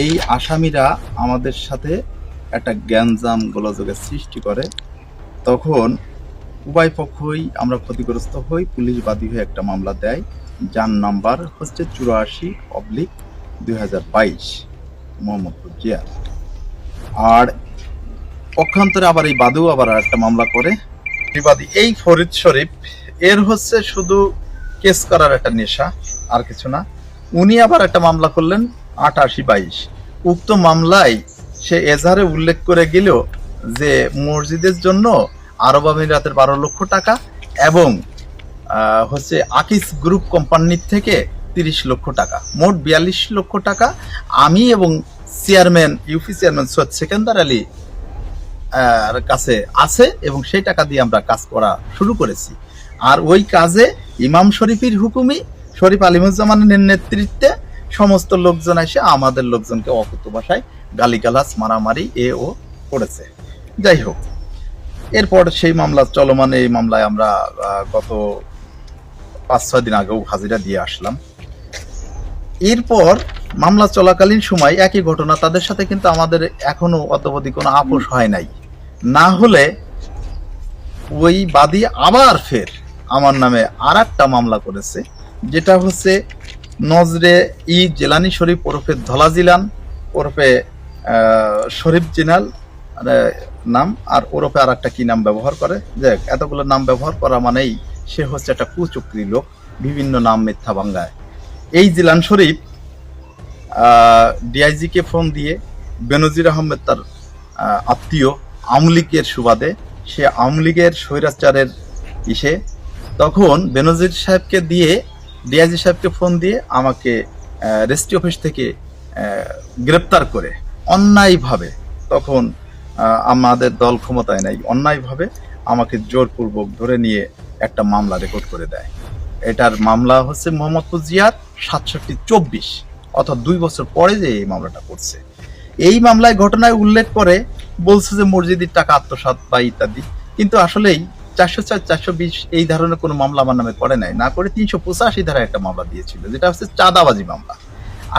এই আসামিরা আমাদের সাথে একটা জ্ঞানজাম গোলযোগের সৃষ্টি করে। তখন উভয় পক্ষই আমরা ক্ষতিগ্রস্ত হই, পুলিশ বাদী হয়ে একটা মামলা দেয়, যার নাম্বার হচ্ছে চুরাশি অবলিক দুই হাজার বাইশ মোহাম্মদপুর জিয়া আর পক্ষান্তরে আবার এই বাদু আবার একটা মামলা করে। বিবাদী এই ফরিদ শরীফ, এর হচ্ছে শুধু কেস করার একটা নেশা, আর কিছু না। উনি আবার একটা মামলা করলেন আটাশি বাইশ। উক্ত মামলায় সে এজাহারে উল্লেখ করে গেল যে মসজিদের জন্য আরব আমিরাতের বারো লক্ষ টাকা এবং হচ্ছে আকিস গ্রুপ কোম্পানির থেকে তিরিশ লক্ষ টাকা, মোট বিয়াল্লিশ লক্ষ টাকা। আমি এবং chairman, UP chairman Syed Sekendar Ali কাছে আছে এবং সেই টাকা দিয়ে আমরা কাজ করা শুরু করেছি। আর ওই কাজে ইমাম শরীফের হুকুমি শরীফ আলিমুজ্জামানের নেতৃত্বে সমস্ত লোকজন এসে আমাদের লোকজনকে অকুত ভাষায় গালিগালাজ, মারামারি এ ও করেছে। যাই হোক, এরপর সেই মামলা চলমান, এই মামলায় আমরা গত পাঁচ, ছয় দিন আগেও হাজিরা দিয়ে আসলাম। এরপর মামলা চলাকালীন সময় একই ঘটনা তাদের সাথে কিন্তু আমাদের এখনও অদ্যবধি কোনো আপোষ হয় নাই। না হলে ওই বাদী আবার ফের আমার নামে আর একটা মামলা করেছে, যেটা হচ্ছে নজরে ই জেলানি শরীফ ওরফে ধলা জিলান ওরফে শরীফ জিনাল নাম, আর ওরফে আর একটা কি নাম ব্যবহার করে? যে এতগুলো নাম ব্যবহার করা মানেই সে হচ্ছে একটা কুচক্রী লোক, বিভিন্ন নাম মিথ্যা বাঙ্গায় এই জিলান শরীফ ডিআইজিকে ফোন দিয়ে বেনজির আহমেদ তার আত্মীয় আমলিকের সুবাদে সে আমলিগের স্বৈরাচারের ইসে, তখন বেনজির সাহেবকে দিয়ে ডিআইজি সাহেবকে ফোন দিয়ে আমাকে রেস্টি অফিস থেকে গ্রেপ্তার করে অন্যায়ভাবে। তখন আমাদের দল ক্ষমতায় নাই, অন্যায়ভাবে আমাকে জোরপূর্বক ধরে নিয়ে একটা মামলা রেকর্ড করে দেয়। এটার মামলা হচ্ছে মোহাম্মদপুর জিয়ার সাতষট্টি চব্বিশ, অর্থাৎ দুই বছর পরে যে এই মামলাটা করছে। এই মামলায় ঘটনায় উল্লেখ করে বলছে যে মসজিদের টাকা আত্মসাৎ বা ইত্যাদি, কিন্তু আসলেই চারশো চার, চারশো বিশ এই ধরনের কোনো মামলা আমার নামে করে নাই। না করে তিনশো পঁচাশি ধারায় একটা মামলা দিয়েছিল, যেটা হচ্ছে চাঁদাবাজি মামলা।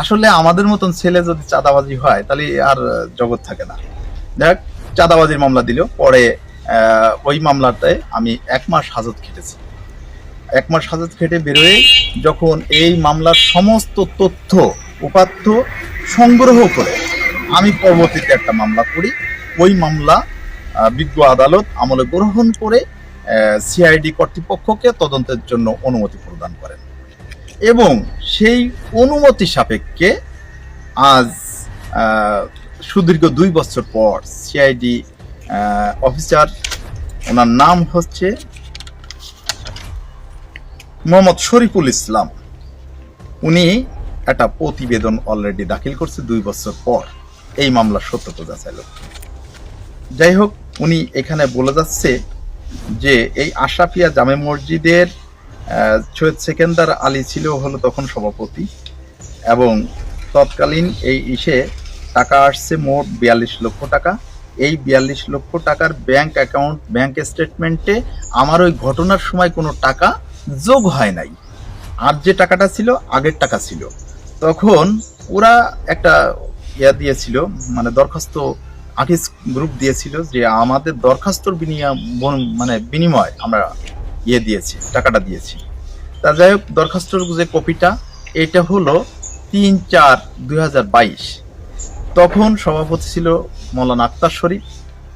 আসলে আমাদের মতন ছেলে যদি চাঁদাবাজি হয়, তাহলে আর জগৎ থাকে না। দেখ চাঁদাবাজির মামলা দিল, পরে ওই মামলাতে আমি এক মাস হাজত খেটেছি। এক মাস হাজত খেটে বেরোয়, যখন এই মামলার সমস্ত তথ্য, উপাত্ত সংগ্রহ করে আমি পরবর্তীতে একটা মামলা করি। ওই মামলা বিজ্ঞ আদালত আমলে গ্রহণ করে সিআইডি কর্তৃপক্ষকে তদন্তের জন্য অনুমতি প্রদান করেন। এবং সেই অনুমতি সাপেক্ষে আজ সুদীর্ঘ দুই বছর পর সিআইডি অফিসার, ওনার নাম হচ্ছে মোহাম্মদ শরীফুল ইসলাম। উনি একটা প্রতিবেদন অলরেডি দাখিল করছে দুই বছর পর। এই মামলার সত্যতা যাচাই লক্ষ্যে। যাই হোক, উনি এখানে বলে যাচ্ছে যে এই আশাফিয়া জামে মসজিদের সৈয়দ সেকেন্দার আলী ছিল, হলো তখন সভাপতি। এবং তৎকালীন এই ইসে টাকা আসছে মোট বিয়াল্লিশ লক্ষ টাকা। এই বিয়াল্লিশ লক্ষ টাকার ব্যাংক অ্যাকাউন্ট, ব্যাংক স্টেটমেন্টে আমার ওই ঘটনার সময় কোনো টাকা যোগ হয় নাই। আর যে টাকাটা ছিল, আগের টাকা ছিল। তখন ওরা একটা ইয়া দিয়েছিল মানে দরখাস্ত আকিস গ্রুপ দিয়েছিল যে আমাদের দরখাস্তর বিনিময় মানে বিনিময় আমরা ইয়ে দিয়েছি, টাকাটা দিয়েছি। তা যাই হোক, দরখাস্তর যে কপিটা, এটা হলো তিন চার দুই তখন সভাপতি ছিল মৌলানা আক্তার শরীফ,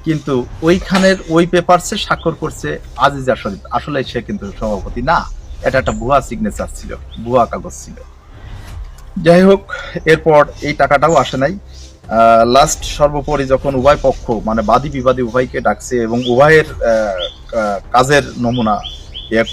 কিন্তু ওইখানের ওই পেপারসে স্বাক্ষর করছে আজিজা শরীফ। আসলে সে কিন্তু সভাপতি না, এটা একটা ভুয়া সিগনেচার ছিল, ভুয়া কাগজ ছিল। যাই হোক, এরপর এই টাকাটাও আসে নাই। লাস্ট সর্বোপরি যখন উভয় পক্ষ মানে বাদী বিবাদী উভয়কে ডাকছে এবং উভয়ের কাজের নমুনা ইয়ে